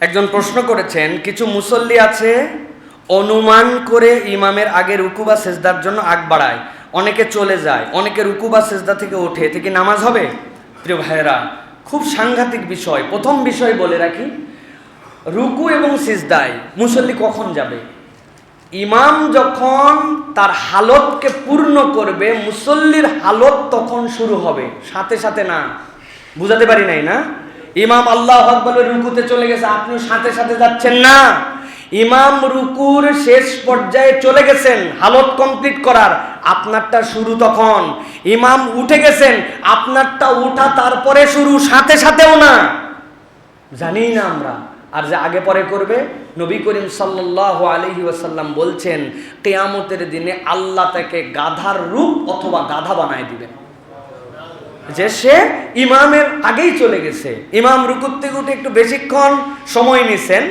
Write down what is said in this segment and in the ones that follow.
একজন প্রশ্ন করেছেন, কিছু মুসল্লি আছে, অনুমান করে ইমামের আগে রুকু বা সেজদার জন্য আগ বাড়ায়, অনেকে চলে যায়, অনেকে রুকু বা সেজদা থেকে ওঠে, এতে কি নামাজ হবে? প্রিয় ভাইয়েরা, খুব সাংঘাতিক বিষয়, প্রথম বিষয় বলে রাখি, রুকু এবং সিজদায় মুসল্লি কখন যাবে? ইমাম যখন তার হালতকে পূর্ণ করবে, মুসল্লির হালত তখন শুরু হবে, সাথে সাথে না, বুঝাতে পারি নাই না? ইমাম আল্লাহ আকবরের রুকুতে চলে গেছে আপনি সাথে সাথে যাচ্ছেন না। ইমাম রুকুর শেষ পর্যায়ে চলে গেছেন, হালত কমপ্লিট করার। আপনারটা শুরু তখন। ইমাম উঠে গেছেন, আপনারটা উঠা তারপরে শুরু, সাথে সাথেও না। জানি না আমরা। আর যে আগে পরে করবে, নবী করিম সাল্লাহ আলহি ওয়াসাল্লাম বলছেন, কেয়ামতের দিনে আল্লাহ তাকে গাধার রূপ অথবা গাধা বানায় দিবেন। যে সে ইমামের আগেই চলে গেছে ইমাম রুকুর থেকে উঠে একটু বেশিক্ষণ সময় নিছেন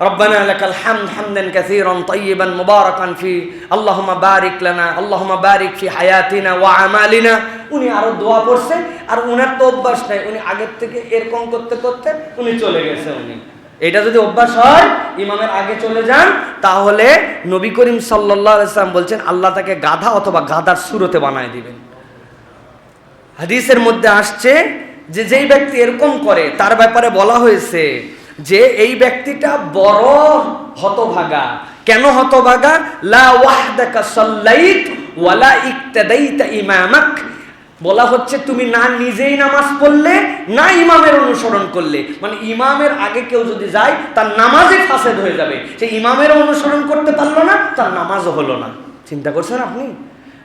ربنا لك الحمد حمدا كثيرا طيبا مباركا فيه اللهم بارك لنا اللهم بارك في حياتنا وأعمالنا উনি আরো দোয়া পড়ছে আর উনার তো অভ্যাস নাই উনি আগের থেকে এরকম করতে করতে উনি চলে গেছে উনি এটা যদি অভ্যাস হয় ইমামের আগে চলে যান তাহলে নবী করিম সাল্লাল্লাহু আলাইহি সাল্লাম বলছেন আল্লাহ তাকে গাধা অথবা গাধার সুরতে বানায় দিবেন হাদিসের মধ্যে আসছে যে যেই ব্যক্তি এরকম করে, তার ব্যাপারে বলা হয়েছে যে এই ব্যক্তিটা বড় হতভাগা। কেন হতভাগা? লা ওয়াহদাকা সাল্লাইত ওয়ালা ইক্তাদাইতা ইমামাক। বলা হচ্ছে তুমি না নিজেই নামাজ পড়লে, না ইমামের অনুসরণ করলে। মানে ইমামের আগে কেউ যদি যায়, তার নামাজে ফাসেদ হয়ে যাবে। সে ইমামের অনুসরণ করতে পারল না, তার নামাজও হলো না। চিন্তা করছেন আপনি?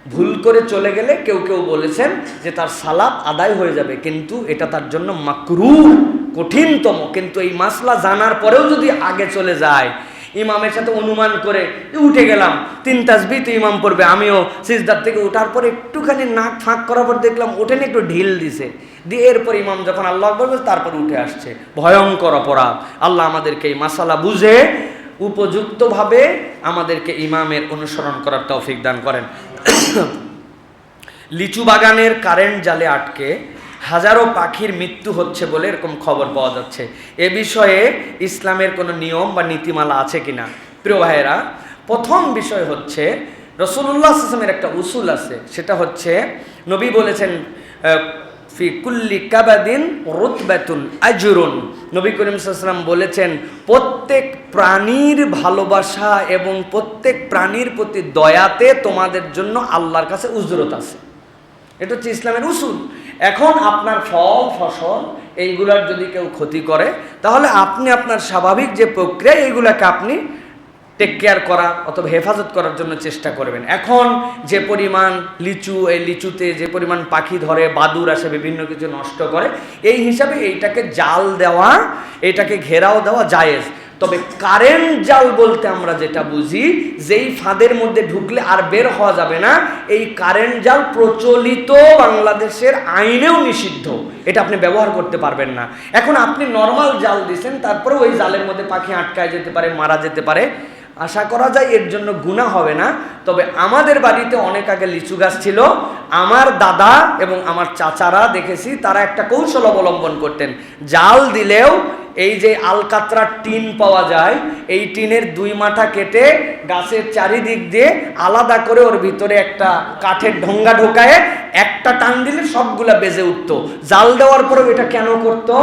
ভুল করে চলে গেলে কেউ কেউ বলেছেন যে তার সালাত আদায় হয়ে যাবে, কিন্তু এটা তার জন্য মাকরু, কঠিনতম। কিন্তু এই মাসলা জানার পরেও যদি আগে চলে যায়, ইমামের সাথে অনুমান করে উঠে গেলাম, তিন তাসবি তো ইমাম পড়বে, আমিও সিজদার থেকে ওঠার পর একটুখানি নাক ফাঁক করার পর দেখলাম ওঠেন, একটু ঢিল দিছে। দিয়ে এরপর ইমাম যখন আল্লাহ বলবে তারপর উঠে আসছে। ভয়ঙ্কর অপরাধ। আল্লাহ আমাদেরকে এই মাসালা বুঝে, উপযুক্তভাবে আমাদেরকে ইমামের অনুসরণ করার তৌফিক দান করেন। লিচু বাগানের কারেন্ট জালে আটকে হাজারো পাখির মৃত্যু হচ্ছে বলে এরকম খবর পাওয়া যাচ্ছে। এ বিষয়ে ইসলামের কোনো নিয়ম বা নীতিমালা আছে কিনা? প্রিয় ভাইয়েরা, প্রথম বিষয় হচ্ছে রসুল্লাহ আসলামের একটা উসুল আছে। সেটা হচ্ছে নবী বলেছেন ফি কুল্লি কাবাদিন রুতবাতুন আজরুন। নবী করিম সাল্লাম বলেছেন, প্রত্যেক প্রাণীর ভালোবাসা এবং প্রত্যেক প্রাণীর প্রতি দয়াতে তোমাদের জন্য আল্লাহর কাছে উজরত আছে। এটা হচ্ছে ইসলামের উসুল। এখন আপনার ফল, ফসল এইগুলার যদি কেউ ক্ষতি করে, তাহলে আপনি আপনার স্বাভাবিক যে প্রক্রিয়া, এইগুলাকে আপনি টেক কেয়ার করা অথবা হেফাজত করার জন্য চেষ্টা করবেন। এখন যে পরিমাণ লিচু, এই লিচুতে যে পরিমাণ পাখি ধরে, বাদুর আসে, বিভিন্ন কিছু নষ্ট করে, এই হিসাবে এইটাকে জাল দেওয়া এটাকে ঘেরাও দেওয়া জায়েজ। তবে কারেন্ট জাল বলতে আমরা যেটা বুঝি, যেই ফাঁদের মধ্যে ঢুকলে আর বের হওয়া যাবে না, এই কারেন্ট জাল প্রচলিত বাংলাদেশের আইনেও নিষিদ্ধ। এটা আপনি ব্যবহার করতে পারবেন না। এখন আপনি নর্মাল জাল দিছেন তারপরে ওই জালের মধ্যে পাখি আটকায় যেতে পারে, মারা যেতে পারে। আশা করা যায় এর জন্য গুণা হবে না। তবে আমাদের বাড়িতে অনেক আগে লিচু গাছ ছিল। আমার দাদা এবং আমার চাচারা দেখেছি, তারা একটা কৌশল অবলম্বন করতেন। জাল দিলেও এই যে আলকাতরা টিন পাওয়া যায়, এই টিনের দুই মাথা কেটে গাছের চারিদিক দিয়ে আলাদা করে ওর ভিতরে একটা কাঠের ঢোঙ্গা ঢোকায়, একটা টান দিলে সবগুলা বেজে উঠতো। জাল দেওয়ার পরেও এটা কেন করতো?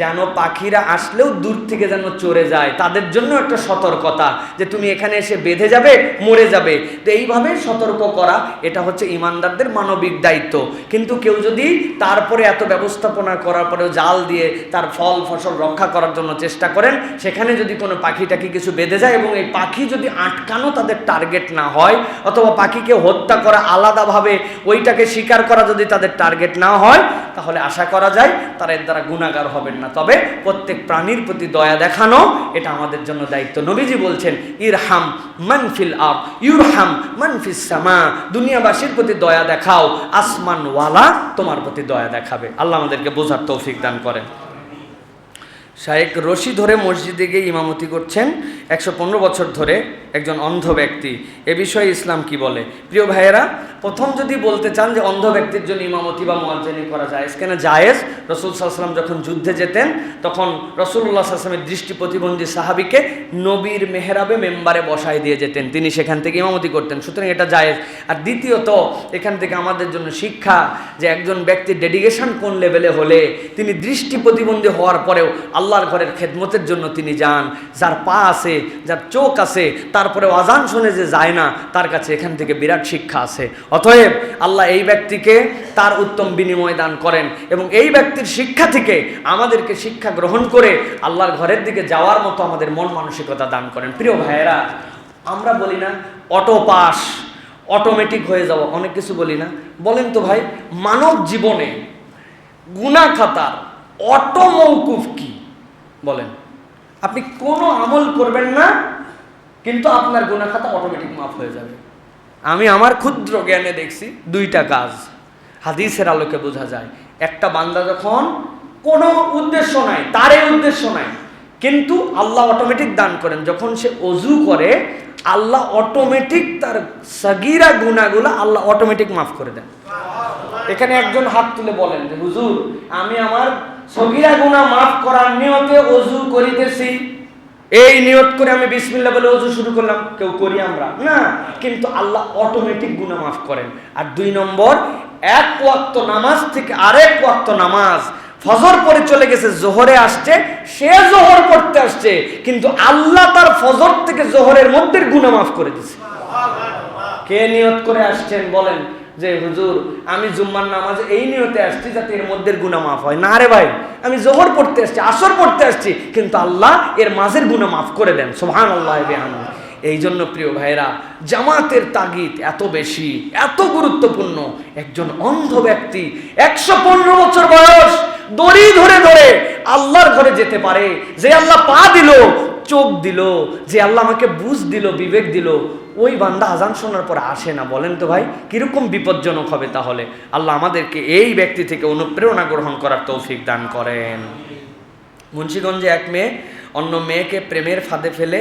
যেন পাখিরা আসলেও দূর থেকে যেন চড়ে যায়। তাদের জন্য একটা সতর্কতা যে তুমি এখানে এসে বেঁধে যাবে, মরে যাবে। তো এইভাবে সতর্ক করা, এটা হচ্ছে ইমানদারদের মানবিক দায়িত্ব। কিন্তু কেউ যদি তারপরে এত ব্যবস্থাপনা করার পরেও জাল দিয়ে তার ফল, ফসল রক্ষা করার জন্য চেষ্টা করেন, সেখানে যদি কোনো পাখি টাকি কিছু বেঁধে যায় এবং এই পাখি যদি আটকানো তাদের টার্গেট না হয়, অথবা পাখিকে হত্যা করা আলাদাভাবে ওইটাকে স্বীকার করা যদি তাদের টার্গেট না হয়, তাহলে আশা করা যায় তারা এর দ্বারা গুণাগার হবেন না। তবে প্রত্যেক প্রাণীর প্রতি দয়া দেখানো, এটা আমাদের জন্য দায়িত্ব। নবীজি বলছেন, ইরহাম মানফিল আপ ইউরহাম মানফিস সামা। দুনিয়াবাসীর প্রতি দয়া দেখাও আসমানওয়ালা তোমার প্রতি দয়া দেখাবে। আল্লাহ আমাদেরকে বোঝার তৌফিক দান করেন। শায়েক রশি ধরে মসজিদে গিয়ে ইমামতি করছেন। একশো পনেরো বছর ধরে একজন অন্ধ ব্যক্তি। এ বিষয়ে ইসলাম কি বলে? প্রিয় ভাইয়েরা, প্রথম যদি বলতে চান যে অন্ধ ব্যক্তির জন্য ইমামতি বা মোয়াজ্জেনি করা যায় কেন? জায়েজ। রসুল সাল্লাম যখন যুদ্ধে যেতেন, তখন রসুল্লাহ সাল্লামের দৃষ্টি প্রতিবন্ধী সাহাবিকে নবীর মেহরাবে মেম্বারে বসায় দিয়ে যেতেন। তিনি সেখান থেকে ইমামতি করতেন। সুতরাং এটা জায়েজ। আর দ্বিতীয়ত, এখান থেকে আমাদের জন্য শিক্ষা যে একজন ব্যক্তির ডেডিকেশন কোন লেভেলে হলে, তিনি দৃষ্টি প্রতিবন্ধী হওয়ার পরেও আল্লাহর ঘরের খেদমতের জন্য তিনি যান। যার পা আছে, যার চোখ আছে তারপরে আজান শুনে যে যায় না, তার কাছে এখান থেকে বিরাট শিক্ষা আছে। অতএব আল্লাহ এই ব্যক্তিকে তার উত্তম বিনিময় দান করেন এবং এই ব্যক্তির শিক্ষা থেকে আমাদেরকে শিক্ষা গ্রহণ করে আল্লাহর ঘরের দিকে যাওয়ার মতো আমাদের মন মানসিকতা দান করেন। প্রিয় ভাইয়েরা, আমরা বলি না, অটো পাস, অটোমেটিক হয়ে যাওয়া, অনেক কিছু বলি না। বলেন তো ভাই, মানব জীবনে গুনা খাতার অটো মৌকুফ কি? বলেন। আপনি কোনো আমল করবেন না, কিন্তু আপনার গুনা খাতা অটোমেটিক মাফ হয়ে যাবে। আমি আমার ক্ষুদ্র জ্ঞানে দেখছি দুইটা কাজ। হাদিসের আলোকে বোঝা যায়, একটা বান্দা যখন কোনো উদ্দেশ্য নাই, তারই উদ্দেশ্য নাই, কিন্তু আল্লাহ অটোমেটিক দান করেন। যখন সে অজু করে, আল্লাহ অটোমেটিক তার সগিরা গুনাগুলো আল্লাহ অটোমেটিক মাফ করে দেন। এখানে একজন হাত তুলে বলেন যে, হুজুর, আমি আমার সগিরা গুনাহ মাফ করার নিয়তে অজু করিতেছি। এই নিয়ত করে আমি বিসমিল্লাহ বলে অজু শুরু করলাম। কেউ করি আমরা? না। কিন্তু আল্লাহ অটোমেটিক গুনাহ মাফ করেন। আর দুই নম্বর, এক ওয়াক্ত নামাজ থেকে আরেক ওয়াক্ত নামাজ। ফজর পরে চলে গেছে, জোহরে আসছে, সে জোহর পড়তে আসছে। কিন্তু আল্লাহ তার ফজর থেকে জোহরের মধ্যে গুনাহ মাফ করে দিছে। কে নিয়ত করে আসছেন বলেন? যে, হুজুর, আমি জুম্মার নামাজে এই নিয়তে আসছি যাতে এর মধ্যে গুণা মাফ হয়। না রে ভাই, আমি জোহর পড়তে আসছি, আসর পড়তে আসছি, কিন্তু আল্লাহ এর মাঝের গুণা মাফ করে দেন। সোহান আল্লাহ এই জন্য প্রিয় ভাইরা জামাতের তাগিদ এত বেশি, এত গুরুত্বপূর্ণ। একজন অন্ধ ব্যক্তি, একশো পনেরো বছর বয়স, দড়ি ধরে ধরে আল্লাহর ঘরে যেতে পারে, যে আল্লাহ পা দিল চোখ দিল, যে আল্লাহ আমাকে বুঝ দিল, বিবেক দিল, ওই বান্দা আজান শোনার পর আসে না। বলেন তো ভাই, কীরকম বিপজ্জনক হবে তাহলে? আল্লাহ আমাদেরকে এই ব্যক্তি থেকে অনুপ্রেরণা গ্রহণ করার তৌফিক দান করেন। মুন্সীগঞ্জে এক মেয়ে অন্য মেয়েকে প্রেমের ফাঁদে ফেলে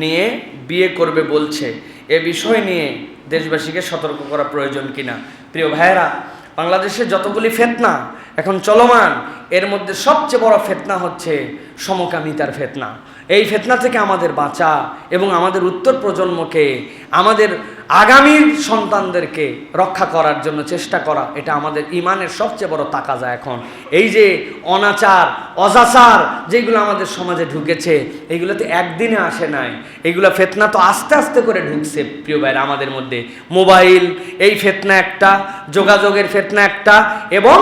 নিয়ে বিয়ে করবে বলছে। এ বিষয় নিয়ে দেশবাসীকে সতর্ক করা প্রয়োজন কিনা? প্রিয় ভাইয়েরা, বাংলাদেশে যতগুলি ফেতনা, এখন চলমান এর মধ্যে সবচেয়ে বড় ফেতনা হচ্ছে সমকামিতার ফেতনা। এই ফেতনা থেকে আমাদের বাঁচা এবং আমাদের উত্তর প্রজন্মকে, আমাদের আগামীর সন্তানদেরকে রক্ষা করার জন্য চেষ্টা করা, এটা আমাদের ইমানের সবচেয়ে বড় তাকাজা এখন। এই যে অনাচার, অজাচার যেগুলো আমাদের সমাজে ঢুকেছে এগুলো তো একদিনে আসে নাই। এইগুলো ফেতনা তো আস্তে আস্তে করে ঢুকছে প্রিয় ভাইরা আমাদের মধ্যে। মোবাইল, এই ফেতনা একটা, যোগাযোগের ফেতনা একটা এবং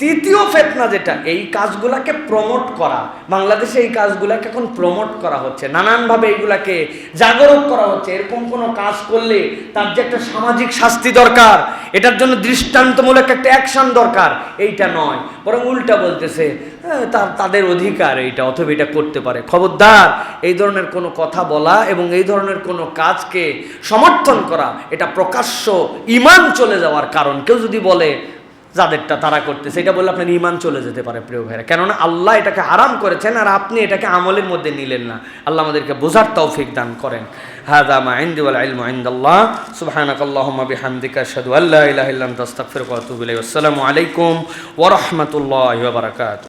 তৃতীয় ফেতনা যেটা এই কাজগুলাকে প্রমোট করা। বাংলাদেশে এই কাজগুলাকে এখন প্রমোট করা হচ্ছে। নানানভাবে এইগুলাকে জাগরুক করা হচ্ছে। এরকম কোনো কাজ করলে তার যে একটা সামাজিক শাস্তি দরকার এটার জন্য দৃষ্টান্তমূলক একটা অ্যাকশন দরকার এইটা নয়। বরং উল্টা বলতেছে "হ্যাঁ, তা- তাদের অধিকার এইটা অথবা এটা করতে পারে। খবরদার এই ধরনের কোনো কথা বলা এবং এই ধরনের কোনো কাজকে সমর্থন করা এটা প্রকাশ্য ইমান চলে যাওয়ার কারণ। কেউ যদি বলে যাদেরটা তারা করতেছে। এটা বললে আপনার ইমান চলে যেতে পারে, প্রিয় ভাইরা। কেননা আল্লাহ এটাকে আরাম করেছেন আর আপনি এটাকে আমলের মধ্যে নিলেন না। আল্লাহ আমাদেরকে বোঝার তৌফিক দান করেন। হাদা মা ইনদি ওয়াল ইলমু ইনদাল্লাহ। সুবহানাকাল্লাহুম্মা বিহামদিকা আশহাদু আল্লা ইলাহা ইল্লা আনতা আস্তাগফিরুকা ওয়া আতুবু ইলাইক আসসালামু আলাইকুম ওয়া রাহমাতুল্লাহি ওয়া বারাকাতুহু।